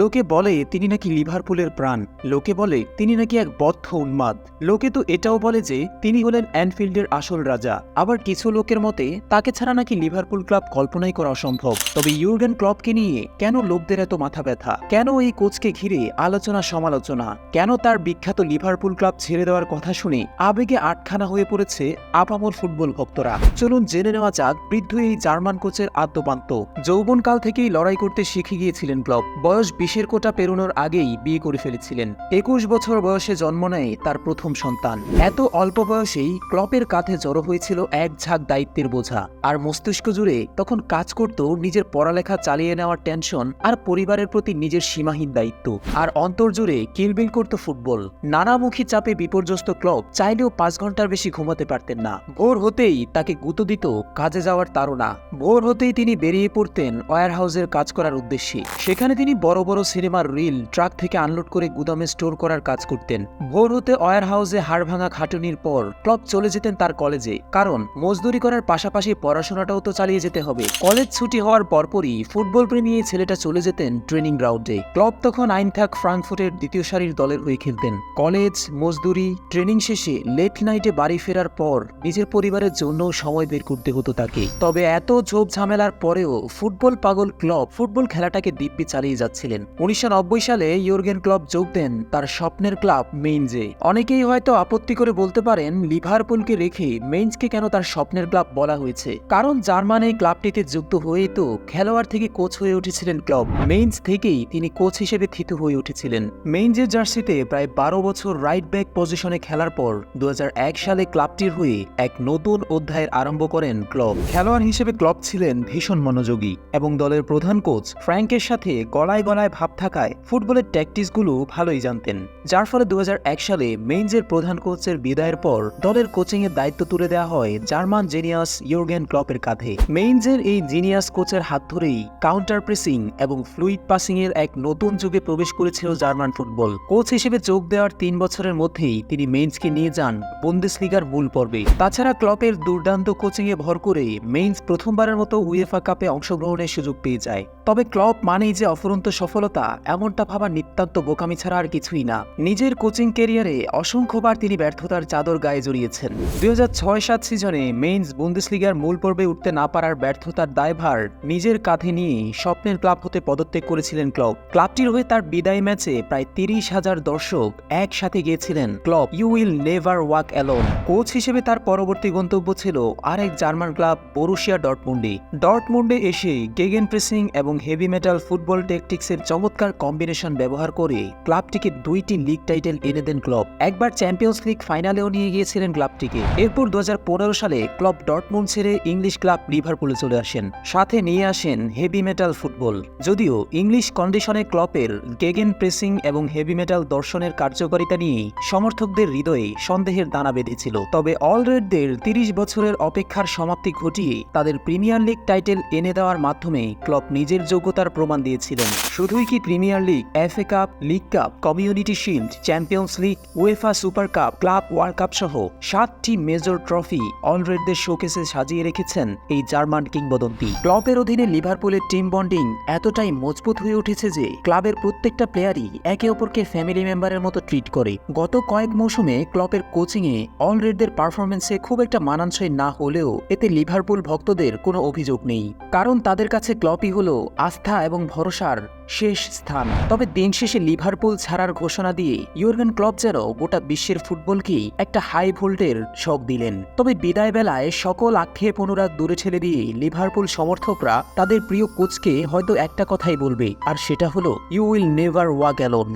লোকে বলে তিনি নাকি লিভারপুলের প্রাণ, লোকে বলে তিনি নাকি এক বদ্ধ উন্মাদ, লোকে তো এটাও বলে যে তিনি হলেন অ্যানফিল্ডের আসল রাজা, আবার কিছু লোকের মতে তাকে ছাড়া নাকি লিভারপুল ক্লাব কল্পনাই করা অসম্ভব। তবে ইউর্গেন ক্লবকে নিয়ে কেন লোকদের এত মাথা ব্যথা? কেন এই কোচকে ঘিরে আলোচনা সমালোচনা? কেন তার বিখ্যাত লিভারপুল ক্লাব ছেড়ে দেওয়ার কথা শুনে আবেগে আটখানা হয়ে পড়েছে আপামর ফুটবল ভক্তরা? চলুন জেনে নেওয়া যাক বৃদ্ধ এই জার্মান কোচের আদ্যপান্ত। যৌবনকাল থেকেই লড়াই করতে শিখে গিয়েছিলেন ক্লব। বয়স বিশের কোটা পেরোনোর আগেই বিয়ে করে ফেলেছিলেন। একুশ বছর বয়সে জন্ম নেয় তার প্রথম সন্তান। এত অল্প বয়সেই ক্লবের কাঁধে জড়ো হয়েছিল এক ঝাঁক দায়িত্বের বোঝা। আর মস্তিষ্ক জুড়ে তখন কাজ করত নিজের পড়ালেখা চালিয়ে নেওয়ার টেনশন আর পরিবারের প্রতি নিজের সীমাহীন দায়িত্ব। আর অন্তর জুড়ে কিলবিল করত ফুটবল। নানামুখী চাপে বিপর্যস্ত ক্লব চাইলেও পাঁচ ঘণ্টার বেশি ঘুমাতে পারতেন না। ভোর হতেই তাকে গুঁতো দিত কাজে যাওয়ার তাড়না। ভোর হতেই তিনি বেরিয়ে পড়তেন ওয়ার হাউসের কাজ করার উদ্দেশ্যে। সেখানে তিনি বড় সিনেমার রিল ট্রাক থেকে আনলোড করে গুদামে স্টোর করার কাজ করতেন। ভোর হতে ওয়ার হাউসে হাড় ভাঙা খাটুনির পর ক্লব চলে যেতেন তার কলেজে। কারণ মজদুরি করার পাশাপাশি পড়াশোনাটাও তো চালিয়ে যেতে হবে। কলেজ ছুটি হওয়ার পরপরই ফুটবল প্রেমী এই ছেলেটা চলে যেতেন ট্রেনিং গ্রাউন্ডে। ক্লব তখন আইনথাক ফ্রাঙ্কফুটের দ্বিতীয় সারির দলের হয়ে খেলতেন। কলেজ, মজদুরি, ট্রেনিং শেষে লেট নাইটে বাড়ি ফেরার পর নিজের পরিবারের জন্য সময় বের করতে হতো তাকে। তবে এত ঝোপ ঝামেলার পরেও ফুটবল পাগল ক্লব ফুটবল খেলাটাকে দিব্যি চালিয়ে যাচ্ছিলেন উনিশশো নব্বই সালে ইউর্গেন ক্লব যোগ দেন তার স্বপ্নের ক্লাব মেইনজে। অনেকেই হয়তো আপত্তি করে বলতে পারেন, লিভারপুলকে রেখে মেইনসকে কেন তার স্বপ্নের ক্লাব বলা হয়েছে? কারণ জার্মান ক্লাবটিতে যুক্ত হয়ে তো খেলোয়াড় থেকে কোচ হয়ে উঠেছিলেন ক্লব। মেইনস থেকেই তিনি কোচ হিসেবে থিত হয়ে উঠেছিলেন। মেইনজের জার্সিতে প্রায় বারো বছর রাইট ব্যাক পজিশনে খেলার পর দু হাজার এক সালে ক্লাবটির হয়ে এক নতুন অধ্যায়ের আরম্ভ করেন ক্লব। খেলোয়াড় হিসেবে ক্লব ছিলেন ভীষণ মনোযোগী এবং দলের প্রধান কোচ ফ্র্যাঙ্কের সাথে গলায় গলায় ভাব থাকায় ফুটবলের ট্যাকটিক্সগুলো ভালোই জানতেন। যার ফলে দু হাজার এক সালে মেইনজের প্রধান কোচের বিদায়ের পর দলের কোচিংয়ের দায়িত্ব তুলে দেওয়া হয় জার্মান জেনিয়াস ইউর্গেন ক্লপের কাঁধে। মেইনজের এই জিনিয়াস কোচের হাত ধরেই কাউন্টার প্রেসিং এবং ফ্লুইড পাসিং এর এক নতুন যুগে প্রবেশ করেছিল জার্মান ফুটবল কোচ হিসেবে যোগ দেওয়ার তিন বছরের মধ্যেই তিনি মেইনসকে নিয়ে যান বন্দেসলিগার মূল পর্বে। তাছাড়া ক্লপের দুর্দান্ত কোচিংয়ে ভর করে মেইনস প্রথমবারের মতো উয়েফা কাপে অংশগ্রহণের সুযোগ পেয়ে যায়। তবে ক্লব মানেই যে অফুরন্ত সফলতা, এমনটা ভাবা নিতান্ত বোকামি ছাড়া আর কিছুই না। নিজের কোচিং ক্যারিয়ারে অসংখ্যবার তিনি ব্যর্থতার চাদর গায়ে জড়িয়েছেন। দুই হাজার ছয় সাত সিজনে মেইনস বুন্দেসলিগার মূল পর্বে উঠতে না পারার ব্যর্থতার দায়ভার নিজের কাঁধে নিয়ে স্বপ্নের ক্লাব হতে পদত্যাগ করেছিলেন ক্লব। ক্লাবটির হয়ে তার বিদায় ম্যাচে প্রায় তিরিশ হাজার দর্শক একসাথে গিয়েছিলেন club. You will never walk alone coach হিসেবে তার পরবর্তী গন্তব্য ছিল আরেক জার্মান ক্লাব, বরুশিয়া ডটমুন্ডে। ডটমুন্ডে এসে গেগেন প্রেসিং এবং হেভি মেটাল ফুটবল টেকটিক্সের চমৎকার কম্বিনেশন ব্যবহার করে ক্লাবটিকে দুইটি লিগ টাইটেল এনে দেন ক্লব। একবার চ্যাম্পিয়ন্স লিগ ফাইনালেও নিয়ে গিয়েছিলেন ক্লাবটিকে এরপর দু সালে ক্লব ডটমুন্ড ছেড়ে ইংলিশ ক্লাব লিভারপুলে চলে আসেন। সাথে নিয়ে আসেন হেভি মেটাল ফুটবল যদিও ইংলিশ কন্ডিশনে ক্লবের গেগেন প্রেসিং এবং হেভি মেটাল দর্শনের কার্যকারিতা নিয়ে সমর্থকদের হৃদয়ে সন্দেহের দানা বেঁধেছিল। তবে অলরেডদের তিরিশ বছরের অপেক্ষার সমাপ্তি ঘটিয়ে তাদের প্রিমিয়ার লিগ টাইটেল এনে দেওয়ার মাধ্যমে ক্লব নিজের যোগ্যতার প্রমাণ দিয়েছিলেন। শুধুই কি premier league, FA cup, league cup, community shield, champions league, UEFA super cup, club world cup সহ সাতটি মেজর ট্রফি অলরেডদের শোকেসে সাজিয়ে রেখেছেন এই জার্মান কিংবদন্তি। ক্লবের অধীনে লিভারপুলের টিম বন্ডিং এতটাই মজবুত হয়ে উঠেছে যে ক্লাবের প্রত্যেকটা প্লেয়ারই একে অপরকে ফ্যামিলি মেম্বারের মতো ট্রিট করে। গত কয়েক মৌসুমে ক্লবের কোচিংয়ে অলরেডদের পারফরমেন্সে খুব একটা মানানসই না হলেও এতে লিভারপুল ভক্তদের কোনো অভিযোগ নেই। কারণ তাদের কাছে ক্লবই হলো আস্থা এবং ভরসার শেষ স্থান। তবে দিন শেষে লিভারপুল ছাড়ার ঘোষণা দিয়ে ইউর্গেন ক্লব যেন গোটা বিশ্বের ফুটবলকে একটা হাই ভোল্টের শখ দিলেন। তবে বিদায় বেলায় সকল আক্ষেপ অনুরাগ দূরে ছেড়ে দিয়ে লিভারপুল সমর্থকরা তাদের প্রিয় কোচকে হয়তো একটা কথাই বলবে, আর সেটা হলো you will never walk alone